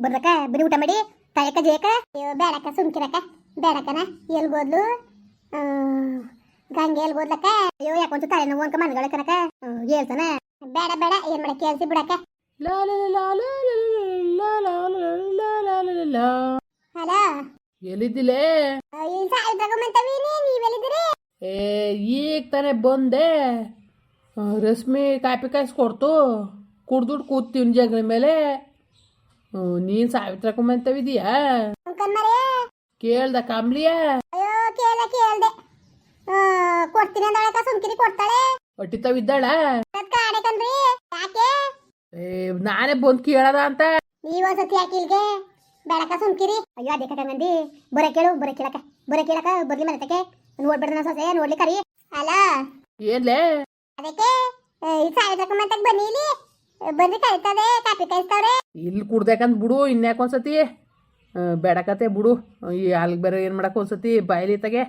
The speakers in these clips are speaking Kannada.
ಬರ್ರಕ ಬರೀ ಊಟ ಮಾಡಿ ತಾಯಕ ಜಯಕ ಬೇಡಕ ಸುಮ್ಕಿರಕ ಬೇಡಕನ ಎಲ್ಗೋದ್ಲು ಗಂಗೆ ಎಲ್ಗೋದ್ಲಕ್ಕ ಅಯ್ಯೋ ಯಾಕೊಂದು ತಾಯಿ ನೋವು ಅನ್ಕ ಮನ್ಗಳಕನಕ ಹೇಳ್ತಾನ ಬೇಡ ಬೇಡ ಏನ್ ಮಾಡ ಕೇಳಿಸಿ ಬಿಡಕ ಎಲ್ಲಿದ್ದಿಲೇ ಏ ಈಗ ತಾನೆ ಬಂದೆ ರಶ್ಮಿ ಕಾಪಿ ಕಾಯಿಸ್ಕೊಡ್ತು ಕುಡ್ದು ಕೂತೀವಿ ಜಗಳ ಮೇಲೆ ನೀನು ಸಾವಿತ್ರ ಕುಮ್ಮಂತವಿದೀಯಾ ಕೇಳ್ದ ಆ, ಕೊಡ್ತೀನಿ ಅಂದಳಕ ಸುಮ್ಕಿರಿ ಕೊಡ್ತಾಳೆ. ಏ ನಾನೇ ಬಂದ್ ಕೇಳದ ಅಂತ. ನೀವ್ ಒಂದ್ಸತಿ ಯಾಕೆ ಬೆಳಕ ಸುಮ್ಕಿರಿ. ಅಯ್ಯೋ ಅದೇ ಕಟ ನಂದಿ. ಬರ ಕೇಳು ಬರ ಕೇಳಕ. ಬರ ಕೇಳಕ ಬರ್ಲಿ ಮನೆತಕ್ಕೆ ನೋಡ್ಬೇಡ ನಾ ಸೊಸೆ ನೋಡ್ಲಿ ಕರಿ. ಅಲ್ಲ ಏನ್ಲೇ? ಅದಕ್ಕೆ ಈ ಸಾವಿರ ಬನ್ನಿ ಇಲ್ಲಿ. ಬಂದು ಕರಿತದೆ ಕಾಪಿ ಕಾಯಿಸ್ತವ್ರೆ. ಇಲ್ಲಿ ಕುಡ್ದೇಕಂತ ಬಿಡು ಇನ್ಯಾಕೆ ಒಂದ್ಸತಿ? ಬೇಡಕತೆ ಬಿಡು. ಈ ಅಲ್ಲಿಗೆ ಬೇರೆ ಏನು ಮಾಡಕ್ಕೆ ಒಂದ್ಸತಿ? ಬಾಯ್ಲಿ ತಗೆ.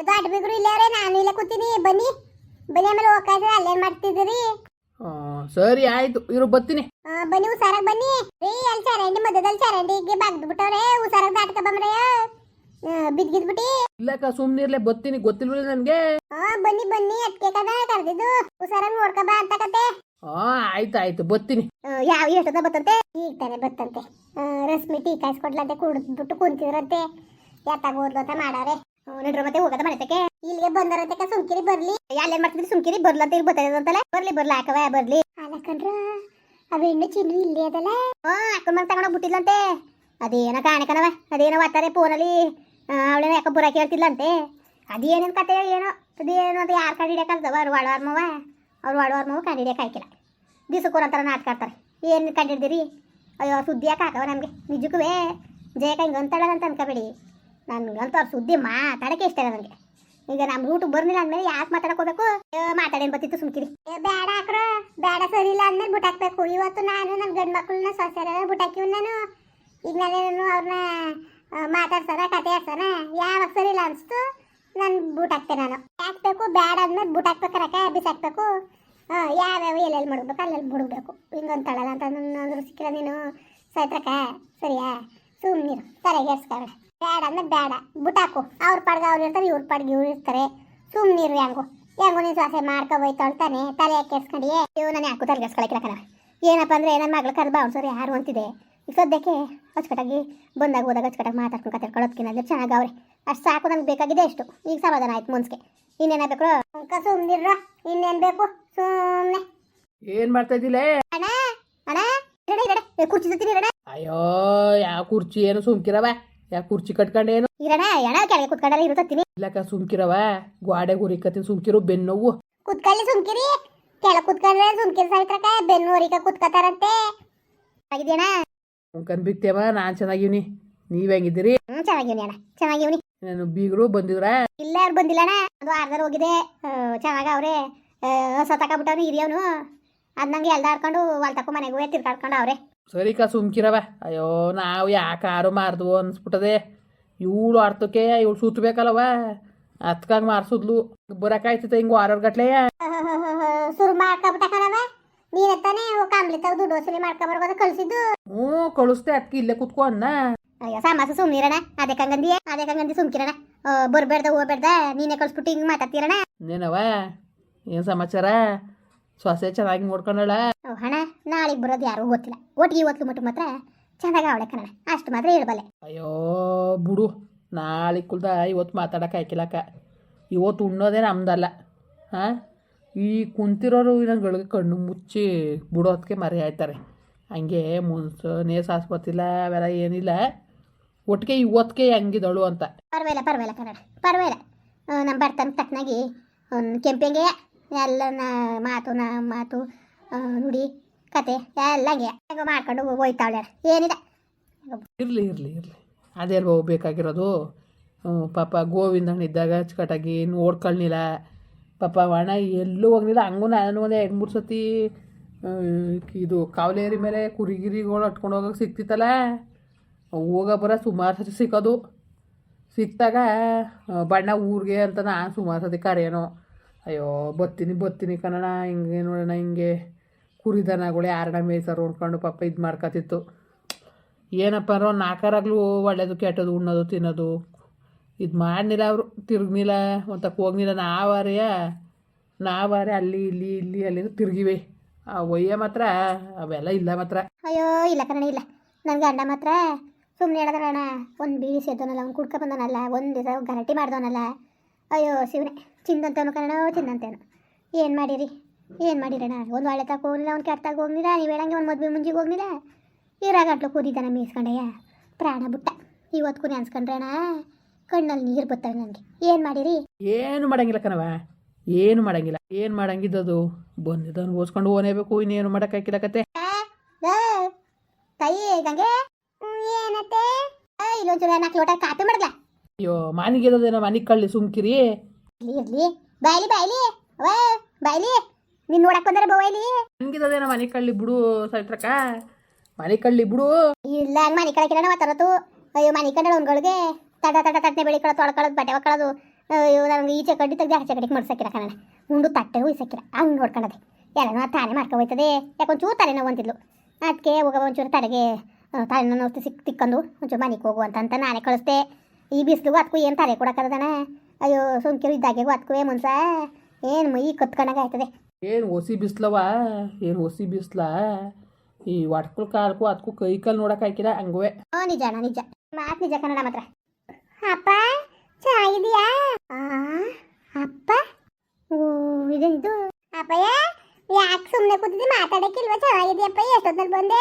ಇದು ಅಡ್ ಬಿಗ್ರು ಇಲ್ಲೇ ನಾನು ಇಲ್ಲೇ ಕೂತೀನಿ ಬನ್ನಿ. ಬನ್ನಿ ಆಮೇಲೆ ಹೋಗ್ತಾ ಅಲ್ಲೇನ್ ಮಾಡ್ತಿದ್ದೀರಿ? ಸರಿ ಆಯ್ತು ಇರು ಬರ್ತೀನಿ. ಬನ್ನಿ ಹುಷಾರಾಗಿ ಬನ್ನಿ. ರೀ ಅಲ್ಲಿ ಚರಂಡಿ ಮಧ್ಯದಲ್ಲಿ ಚರಂಡಿಗೆ ಬಾಗ್ದು ಬಿಟ್ಟವ್ರೆ ಹುಷಾರಾಗಿ ದಾಟ್ಕ ಬಂದ್ರಯ್ಯ ಬಿದ್ಗಿದ್ಬಿಟ್ಟಿ ಇಲ್ಲಕ್ಕ ಸುಮ್ಮನಿರ್ಲೆ ಬತ್ತೀನಿ ಗೊತ್ತಿಲ್ವಲ್ಲ ನನಗೆ? ಹಾ ಬನ್ನಿ ಬನ್ನಿ ಅದಕ್ಕೆ ಕದ ಕರೆದಿದ್ದು. ಹುಷಾರಾಗಿ ನೋಡ್ಕ ಬಾ ಅಂತ ಕತೆ. ಹಾ ಆಯ್ತು ಆಯ್ತು ಬತ್ತೀನಿ. ಯಾವ ಎಷ್ಟೊತ್ತ ಬತ್ತಂತೆ? ಈಗ ತಾನೆ ಬತ್ತಂತೆ. ರಶ್ಮಿ ಟೀ ಕಾಯಿಸ್ಕೊಡ್ಲಂತೆ ಕುಡ್ದ್ಬಿಟ್ಟು ಕುಂತಿದ್ರಂತೆ. ಯಾತಾಗ ಓದ್ಲು ಅಂತ ಮಾಡಾರೆ ನಡ್ರ ಮತ್ತೆ ಹೋಗದ ಮನೆತಕ್ಕೆ. ಇಲ್ಲಿಗೆ ಬಂದರಂತೆ ಸುಮ್ಕಿರಿ ಬರ್ಲಿ. ಅಲ್ಲೇನ್ ಮಾಡ್ತಿದ್ರಿ? ಸುಮ್ಕಿರಿ ಬರ್ಲಂತ ಇಲ್ಲಿ ಬರ್ತದೆ ಅಂತಲ್ಲ? ಬರ್ಲಿ ಬರ್ಲಿ ಹಾಕವ ಬರ್ಲಿ. ಅಲ್ಲಕಂದ್ರ ಅವ ಹೆಣ್ಣು ಚಿನ್ನು ಇಲ್ಲೇ ಅದಲ್ಲ? ಹಾ ಅಕ್ಕನ ಮನೆ ತಗೊಂಡೋಗ್ ಬಿಟ್ಟಿದ್ಲಂತೆ. ಅದೇನ ಕಾಣಕನವ ಅದೇನೋ ವಾತಾರೆ ಫೋನಲ್ಲಿ ಅವಳೇನೋ ಯಾಕೆ ಬುರಾಕಿ ಹೇಳ್ತಿದ್ಲಂತೆ. ಅದೇನೇನು ಕತೆ ಏನೋ ಅದೇನು ಅಂತ ಯಾರು ಕಂಡು ಹಿಡಿಯಕ್ಕಲ್ದವ ಅವ್ರು ವಾಡವಾರ ಮವ ಅವ್ರು ವಾಡವಾರ ಮವ ಕಂಡು ಹಿಡಿಯಕ್ಕೆ ಆಯ್ಕಿಲ್ಲ ದಿವಸಕ್ಕೊಂಥರ ನಾಟಕ ಆಡ್ತಾರೆ. ಏನು ಕಂಡು ಅಯ್ಯೋ ಸುದ್ದಿ ಯಾಕೆ ಹಾಕವ ನಮಗೆ? ನಿಜಕ್ಕೂ ಜಯಕ ಹಿಂಗೆ ಅಂತಾಳಲ್ಲ ಅಂತ ಅನ್ಕೋಬೇಡಿ. ನನ್ಗಂತೂ ಅವ್ರ ಸುದ್ದಿ ಮಾತಾಡಕ್ಕೆ ಇಷ್ಟ ಇಲ್ಲ ನನಗೆ. ಈಗ ನಮ್ಮ ರೂಟ್ ಬರ್ಲಿಲ್ಲ ಅಂದಮೇಲೆ ಯಾಕೆ ಮಾತಾಡಕೋಬೇಕು ಮಾತಾಡೇನು ಬರ್ತಿತ್ತು ಸುಮ್ಕಿರಿ. ಬೇಡ ಹಾಕ್ರೋ ಬೇಡ ಸರಿ, ಇಲ್ಲ ಅಂದ್ಮೇಲೆ ಬುಟಾಕ್ಬೇಕು ಇವತ್ತು ನಾನು ನನ್ನ ಗಂಡು ಮಕ್ಕಳನ್ನ ಸೊಸೆರ ಬುಟ್ಟಾಕಿವ್ ನಾನು. ಈಗ ನಾನೇನು ಅವ್ರನ್ನ ಮಾತಾಡ್ಸೋಣ ಕತೆ ಆಡ್ಸೋಣ ಯಾವಾಗ ಸರಿ ಇಲ್ಲ ಅನಿಸ್ತು, ನಾನು ಬೂಟ್ ಹಾಕ್ತೇನೆ ನಾನು. ಹಾಕ್ಬೇಕು ಬೇಡ ಅಂದ್ಮೇಲೆ ಬೂಟ್ ಹಾಕ್ಬೇಕರಕ ಬಿಸಾಕ್ಬೇಕು ಯಾವ್ಯಾವ ಎಲ್ಲೆಲ್ಲಿ ಮಾಡ್ಬೇಕು, ಅಲ್ಲೆಲ್ಲಿ ಬಿಡ್ಬೇಕು ತಳಲ್ಲ ಅಂತ ನನ್ನ ಸಿಕ್ಕಿಲ್ಲ ನೀನು. ಸೈತ್ರಕ ಸರಿಯಾ? ಸುಮ್ಮನಿರು ಸರಿಯಾಗಿ ಎರ್ಸ್ಕೊಬೇಡ ಬೇಡ ಅಂದ್ರೆ ಬೇಡ ಬುಟಾಕು ಅವ್ರ ಪಾಡ್ಗೆ ಅವ್ರು ಇರ್ತಾರೆ, ಇವ್ರ ಪಾಡ್ಗೆ ಇವ್ರು ಇರ್ತಾರೆ. ಸುಮ್ಮನಿರು ಹೆಂಗು. ಹೆಂಗು ನೀನು ಶ್ವಾಸ ಮಾಡ್ಕೋಬೋಯ್ತು ಅಂತಾನೆ ತಲೆ ಹಾಕಿ ಇವ್ ನಾನು ಯಾಕೂ ತಲೆ ಕೆರ್ಸ್ಕೊಳಕಿಲ್ಲ ಏನಪ್ಪ ಅಂದ್ರೆ ನನ್ನ ಮಗಳ ಕರೆದು ಸರಿ ಯಾರು ಅಂತಿದೆ. ಈಗ ಸದ್ಯಕ್ಕೆ ಅಚ್ಚುಕಟ್ಟಾಗಿ ಬಂದಾಗ ಹೋದಾಗ ಅಚ್ಚುಕಟ್ಟಾಗಿ ಮಾತಾಡ್ಕೊಂಡು ಕತ್ತಿರ್ಕೊಳ್ಳೋದ್ಕಿನ್ನ ಚೆನ್ನಾಗಿ ಅವ್ರೆ. ಅಷ್ಟು ಸಾಕು ನನಗೆ ಬೇಕಾಗಿದೆ ಎಷ್ಟು ಈಗ ಸಮಾಧಾನ ಆಯ್ತು ಮುನ್ಸ್ಗೆ. ಇನ್ನೇನ ಬೇಕು ಅಂಕ ಸುಮ್ಮನಿರ ಇನ್ನೇನು ಬೇಕು? ಸುಮ್ಮನೆ ಏನು ಮಾಡ್ತಾ ಇದ್ದಿಲ್ಲ ಅಣ್ಣ? ಅಣ್ಣ? ಇರಡೆ ಇರಡೆ ಕುರ್ಚಿ ಜೊತೆ ಇರಡೆ ಅಯ್ಯೋ ಯಾವ ಕುರ್ಚಿ ಏನು ಸುಮ್ಕಿರವ? ಯಾವ ಕುರ್ಚಿ ಕಟ್ಕೊಂಡೇನು ಇರಣ ಎಣ ಕೆಳಗೆ ಕುತ್ಕೊಂಡಲ್ಲ ಇರುತ್ತೀನಿ ಇಲ್ಲಕ್ಕ ಸುಮ್ಕಿರವ. ಗೋಡೆ ಗುರಿಕತ್ತಿನ ಸುಮ್ಕಿರು ಬೆನ್ನೋವು ಕುತ್ಕಲ್ಲಿ ಸುಮ್ಕಿರಿ. ಕೆಳ ಕುತ್ಕೊಂಡ್ರೆ ಸುಮ್ಕಿರಿ ಬೆನ್ನು ಬೆನ್ನೂರಿಕ ಕುತ್ಕೋತಾರಂತೆ. ಆಗಿದ್ಯಣ್ಣ? ಮುಖನ್ ಬಿತ್ತೇವ ನಾನು ಚೆನ್ನಾಗಿವ್ನಿ. ನೀವ್ ಹೆಂಗಿದ್ದೀರಿ? ಚೆನ್ನಾಗಿವ್ನಿ ಅಣ್ಣ ಚೆನ್ನಾಗಿವ್ನಿ. ನಾನು ಬೀಗರು ಬಂದಿದ್ರ? ಇಲ್ಲ ಯಾರು ಬಂದಿಲ್ಲ ಅಣ್ಣ. ಅದು ಆರ್ದರ್ ಹೋಗಿದೆ. ಚೆನ್ನಾಗ ಅವ್ರೆ. ಹೊಸ ತಗೊಬಿಟ್ಟವ್ನು ಹಿರಿಯವನು. ಅದ್ ನಂಗೆ ಎಲ್ದ ಆಡ್ಕೊಂಡು ಹೊಲ್ ತಕೊ ಮನೆಗೆ ಹೋಗಿ ತಿರ್ಗಾಡ್ಕೊಂಡು ಅವ್ರೆ. ಸರಿ ಕಾ ಸುಮ್ಕಿರವ. ಅಯ್ಯೋ ನಾವು ಯಾಕೆ ಆರು ಮಾರ್ದ್ವು ಅನ್ಸ್ಬಿಟ್ಟದೆ. ಇವಳು ಆಡ್ತಕ್ಕೆ ಇವಳು ಸುತ್ತಬೇಕಲ್ಲವ ಹತ್ಕಂಗೆ ಮಾರ್ಸುದ್ಲು. ಬರಕಾಯ್ತಿತ್ತ ಹಿಂಗ್ ವಾರರ್ ಗಟ್ಲೆ. ಸುರು ಮಾಡ್ಕೊಬಿಟ್ಟಕನವ ನೀನೇ ತಾನೇ ಕಾಂಬ್ಲಿ ತಗ ದುಡ್ಡು ವಸೂಲಿ ಮಾಡ್ಕೊಂಬರ್ಬೋದು ಕಳ್ಸಿದ್ದು. ಹ್ಞೂ ಕಳಿಸ್ತೆ ಅದಕ್ಕೆ ಇಲ್ಲೇ ಕುತ್ಕೊ ಅನ್ನ. ಅಯ್ಯೋ ಸಾಮಾಸ ಸುಮ್ನಿರಣ ಅದೇ ಕಂಗಂದಿ ಅದೇ ಕಂಗಂದಿ ಸುಮ್ಕಿರಣ. ಬರ್ಬೇಡ್ದ ಹೋಗ್ಬೇಡ್ದ ನೀನೇ ಕಳ್ಸ್ಬಿಟ್ಟು ಹಿಂಗೆ ಮಾತಾಡ್ತೀರಣ. ನೀನವ? ಏನು ಸಮಾಚಾರ? ಸೊಸೆ ಚೆನ್ನಾಗಿ ನೋಡ್ಕೊಂಡಳ? ಹಣ ನಾಳೆಗೆ ಬರೋದು ಯಾರು ಗೊತ್ತಿಲ್ಲ. ಒಟ್ಟಿಗೆ ಇವತ್ತು ಮಟ್ಟ ಮಾತ್ರ ಚೆನ್ನಾಗಿ ಅವಳೆ ಕಣ ಅಷ್ಟು ಮಾತ್ರ ಹೇಳ್ಬಲ್ಲೆ. ಅಯ್ಯೋ ಬಿಡು. ನಾಳೆ ಕುಲ್ದ ಇವತ್ತು ಮಾತಾಡಕ್ಕೆ ಆಯ್ಕಿಲ್ಲಕ್ಕ ಇವತ್ತು ಉಣ್ಣೋದೇ ನಮ್ದಲ್ಲ. ಹಾಂ? ಈ ಕುಂತಿರೋರು ನಂಗಳಿಗೆ ಕಣ್ಣು ಮುಚ್ಚಿ ಬಿಡೋದಕ್ಕೆ ಮರಿ ಆಯ್ತಾರೆ. ಹಂಗೆ ಮುನ್ಸನೇ ಸಾಸ್ಬತ್ತಿಲ್ಲ ಅವೆಲ್ಲ ಏನಿಲ್ಲ. ಒಟ್ಟಿಗೆ ಇವತ್ತಿಗೆ ಹೆಂಗಿದಳು ಅಂತ. ಪರವಾಗಿಲ್ಲ ಪರವಾಗಿಲ್ಲ ಕನ್ನಡ ಪರವಾಗಿಲ್ಲ. ನಮ್ಮ ಬರ್ತನ ತಕ್ಕನಾಗಿ ಕೆಂಪಂಗೆ ಎಲ್ಲ ನ- ಮಾತು ನ ಮಾತು ನುಡಿ ಕತೆ ಎಲ್ಲ ಹಂಗೆ. ಮಾಡ್ಕೊಂಡು ಹೋಯ್ತಾವಳೆ ಏನಿದೆ? ಇರಲಿ ಇರಲಿ ಇರಲಿ. ಅದೇ ಬೇಕಾಗಿರೋದು ಪಾಪ ಗೋವಿಂದಣ್ಣ ಇದ್ದಾಗ ಅಚ್ಚುಕಟ್ಟಾಗಿ ನೋಡ್ಕೊಳ್ನಿಲ್ಲ. ಪಾಪ ಅಣ್ಣ ಎಲ್ಲೂ ಹೋಗಲಿಲ್ಲ. ಹಂಗೂ ನಾನು ಒಂದು ಎರಡು ಮೂರು ಸತಿ ಇದು ಕಾವಲೇರಿ ಮೇಲೆ ಕುರಿಗಿರಿಗಳು ಹಟ್ಕೊಂಡು ಹೋಗೋಕೆ ಸಿಕ್ತಿತ್ತಲ್ಲ ಹೋಗ ಬರ ಸುಮಾರು ಸತಿ ಸಿಕ್ಕೋದು. ಸಿಕ್ತಾಗ ಬಣ್ಣ ಊರಿಗೆ ಅಂತ ನಾನು ಸುಮಾರು ಸತಿ ಕರೆಯೋನು. ಅಯ್ಯೋ, ಬತ್ತೀನಿ ಬತ್ತೀನಿ ಕನ್ನಡ ಹಿಂಗೆ ನೋಡೋಣ ಹಿಂಗೆ ಕುರಿ ದನಗಳು ಆರಣ ಮೇಯ್ಸಾರು ಅಂದ್ಕೊಂಡು ಪಾಪ ಇದು ಮಾಡ್ಕೊತಿತ್ತು ಏನಪ್ಪ ಅಂದ್ರೆ ನಾಲ್ಕರಾಗ್ಲೂ ಒಳ್ಳೇದು, ಕೆಟ್ಟದು ಉಣ್ಣೋದು, ತಿನ್ನೋದು ಇದು ಮಾಡ್ನಿಲ್ಲ ಅವರು, ತಿರುಗ್ನಿಲ್ಲ ಮತ್ತು ಹೋಗ್ನಿಲ್ಲ ನಾವಾರೆಯ ನಾವಾರೆ ಅಲ್ಲಿ, ಇಲ್ಲಿ ಇಲ್ಲಿ ಅಲ್ಲಿ ತಿರುಗಿವೆ. ಆ ಒಯ್ಯ ಮಾತ್ರ, ಅವೆಲ್ಲ ಇಲ್ಲ ಮಾತ್ರ. ಅಯ್ಯೋ, ಇಲ್ಲ ಕಣ ಇಲ್ಲ. ನನ್ನ ಗಂಡ ಮಾತ್ರ ಸುಮ್ಮನೆ ಅಣ್ಣ, ಒಂದು ಬೀಡಿ ಸೇದೋನಲ್ಲ ಅವ್ನು ಕುಡ್ಕ ಬಂದವನಲ್ಲ, ಒಂದು ದಿವಸ ಗರಟಿ ಮಾಡ್ದವನಲ್ಲ. ಅಯ್ಯೋ, ಶಿವನೇ, ಚಿಂದಂತವನು ಕಣ ಚಿಂದಂತೇನು. ಏನು ಮಾಡಿರಿ? ಏನು ಮಾಡಿರಣ ಒಂದು ಒಳ್ಳೆ ತಕ ಹೋಗ್ಲಿಲ್ಲ ಅವ್ನು ಕೆಟ್ಟಾಗ ಹೋಗ್ಲಿಲ್ಲ ನೀವು ಹೇಳಂಗೆ ಒಂದು ಮದುವೆ ಮುಂಜಿಗೆ ಹೋಗ್ಲಿಲ್ಲ ಇರಾಗಂಟ್ಲು ಕೂದಿದ್ದಾನೆ ಮೀಸ್ಕೊಂಡಯ್ಯ. ಪ್ರಾಣ ಬುಟ್ಟ. ಇವತ್ತು ಅನ್ಸ್ಕೊಂಡ್ರೆ ಅನ್ಸ್ಕೊಂಡ್ರಣ ಕಣ್ಣಲ್ಲಿ ನೀರು ಬರ್ತವೆ ನನಗೆ ಏನು ಮಾಡಿರಿ? ಏನು ಮಾಡಂಗಿಲ್ಲ ಕಣವ ಏನು ಮಾಡಂಗಿಲ್ಲ. ಏನು ಮಾಡಂಗಿದ್ದದು? ಬಂದಿದ್ದನ್ನು ಓದ್ಕೊಂಡು ಓನೇಬೇಕು ಇನ್ನೇನು ಮಾಡೋಕ್ಕಾಗಿಲ್ಲ ಕತೆ. ತಾಯಿ ಗಂಗೆ ಏನತ್ತೆ? ನಾಲ್ಕು ಲೋಟ ಕಾಪಿ ಮಾಡಲ್ಲ ಅಯ್ಯೋ ಮಾನಿಗೆದದೇನೋ ಮನಿ ಕಳ್ಳಿ ಸುಮ್ಕಿರಿ. ಇರ್ಲಿ ಇರ್ಲಿ. ಬಾಯ್ಲಿ ಬಾಯ್ಲಿ. ಅವ ಬಾಯ್ಲಿ. ನಿನ್ ನೋಡಕ್ ಬಂದರೆ ಬಾಯ್ಲಿ. ನನಗಿದದೇನೋ ಮನೆ ಕಳ್ಳಿ ಬಿಡು ಸೈತ್ರಕ್ಕ ಮನೆ ಕಳ್ಳಿ ಬಿಡು. ಇಲ್ಲ ಮನಿ ಮನೆ ಕಡೆ ಕಿರಣ ಮಾತಾಡತು ಅಯ್ಯೋ ಮನೆ ಕಂಡಳ ಒಂದ್ಗಳಿಗೆ ತಡ ತಡ ತಟ್ಟನೆ ಬೆಳಿಕೊಳ್ಳೋದು ತೊಳ್ಕೊಳ್ಳೋದು ಬಟ್ಟೆ ಒಕ್ಕಳೋದು. ನನಗೆ ಈಚೆ ಕಡ್ಡಿ ತೆಗ್ದು ಆಚೆ ಕಡೆಗೆ ಮಾಡ್ಸಕ್ಕಿರ ಕಣ ಉಂಡು ತಟ್ಟೆ ಉಯ್ಸಕ್ಕಿರ ಹಂಗೆ ನೋಡ್ಕೊಳ್ಳೋದೆ ಎಲ್ಲನೂ ತಾನೇ ಮಾಡ್ಕೊ ಹೋಯ್ತದೆ. ಯಾಕೊಂಚೂರು ತಲೆ ನೋವು ಅಂತಿದ್ಲು. ಅದಕ್ಕೆ ಹೋಗ ಒಂಚೂರು ತಲೆಗೆ ತಲೆನೋವು ನೋವು ಸಿಕ್ ತಿಕ್ಕೊಂಡು ಒಂಚೂರು ಮನೆಗೆ ಹೋಗು ಅಂತ ಅಂತ ನಾನೇ ಕಳಿಸ್ದೆ. ಈ ಬಿಸಿಲು ಅದಕ್ಕೂ ಏನು ತಲೆ ಕೊಡಕ್ಕದಣ ಅಯ್ಯೋ ಸುಮ್ಕಿರು ಇದ್ದಾಗೆ ಅದಕ್ಕೂ ಮುನ್ಸ? ಏನು ಮೈ ಕತ್ಕೊಂಡಾಗ ಆಯ್ತದೆ ಏನು ಒಸಿ ಬಿಸ್ಲವ? ಏನು ಒಸಿ ಬಿಸ್ಲ? ಈ ಒಟ್ಕಲ್ ಕಾಲಕ್ಕೂ ಅದಕ್ಕೂ ಕೈ ಕಾಲು ಹಾಕಿರ ಹಂಗುವೆ. ನಿಜ ನಿಜ. ಮಾತ್ ನಿಜ ಕನ್ನಡ ಮಾತ್ರ. ಅಪ್ಪ ಚಾಯಿದ್ಯಾ ಅಪ್ಪ? ಓ ಇದೇನಿದು? ಅಪ್ಪಯ್ಯ ಯಾಕೆ ಸುಮ್ಮನೆ ಕೂತಿದ್ದಿ? ಮಾತಾಡಕ್ಕಿಲ್ವಾ? ಚೆನ್ನಾಗಿದೆಯಪ್ಪ ಎಷ್ಟೊತ್ತಲ್ಲಿ ಬಂದೆ?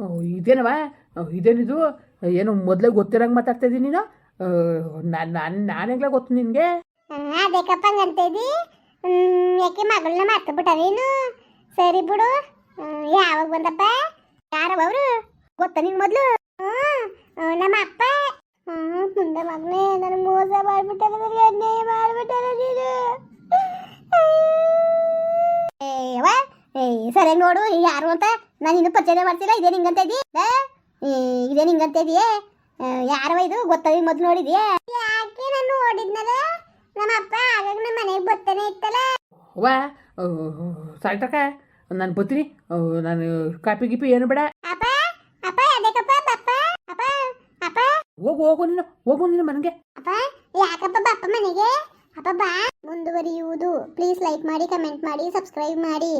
ಓ, ಇದೇನವ? ಇದೇನಿದು? ಏನು ಮೊದಲೇ ಗೊತ್ತಿರಂಗೆ ಮಾತಾಡ್ತಾ ಇದ್ದೀನಿ ನೀನು? ನಾನು ನಾನು ನಾನೆಗ್ಲ ಗೊತ್ತು ನಿನಗೆ? ಅದೇಕಪ್ಪ ಅದಕ್ಕಪ್ಪ ಹಂಗಂತ ಇದ್ದಿ? ಹ್ಮ್, ಯಾಕೆ ಮಗಳನ್ನ ಮರ್ತಬಿಟ್ಟ ನೀನು? ಸರಿ ಬಿಡು. ಯಾವಾಗ ಬಂದಪ್ಪ? ಯಾರವ ಅವರು? ಗೊತ್ತಾ ನಿಂಗೆ ಮೊದಲು? ನಮ್ಮ ಅಪ್ಪ ಮುಂದೆ ಮಗನೇ ನನ್ನ ಮೋಸ ಮಾಡ್ಬಿಟ್ಟಾರ ನನಗೆ ಅನ್ಯಾಯ ಮಾಡ್ಬಿಟ್ಟಾರ ನೀನು ಏ ಸರಿ ನೋಡು ಯಾರು ಅಂತ ನಾನು ಇನ್ನೂ ಪರಿಚಯ ಮಾಡ್ತಿಲ್ಲ ಇದೇ ನಿಂಗಂತ ಇದೀ ಇದೇ ನಿಂಗಂತ ಇದೆಯೇ ಯಾರವ ಇದು ಗೊತ್ತಾಗಿ ಮೊದ್ಲು ನೋಡಿದ್ಯಾ ಯಾಕೆ ನಾನು ನೋಡಿದ್ನಲ್ಲ ನಮ್ಮ ಅಪ್ಪ ಆಗಾಗ ನಮ್ಮ ಮನೆಗೆ ಬರ್ತಾನೆ ಇತ್ತಲ್ಲ ವಾ ಸಾಯ್ತಕ್ಕ ನಾನು ಬರ್ತೀನಿ ನಾನು ಕಾಪಿ ಗಿಪಿ ಏನು ಬೇಡ ಅಪ್ಪ ಅದಕ್ಕಪ್ಪ ಬಪ್ಪ ಅಪ್ಪ ಅಪ್ಪ ಹೋಗು ಹೋಗು ನೀನು ಹೋಗು ನೀನು ಮನೆಗೆ. ಅಪ್ಪ ಯಾಕಪ್ಪ ಅಪ್ಪ ಮನೆಗೆ? ಅಪ್ಪ, ಬಾ. ಮುಂದುವರಿಯುವುದು. ಪ್ಲೀಸ್ ಲೈಕ್ ಮಾಡಿ ಕಮೆಂಟ್ ಮಾಡಿ ಸಬ್ಸ್ಕ್ರೈಬ್ ಮಾಡಿ.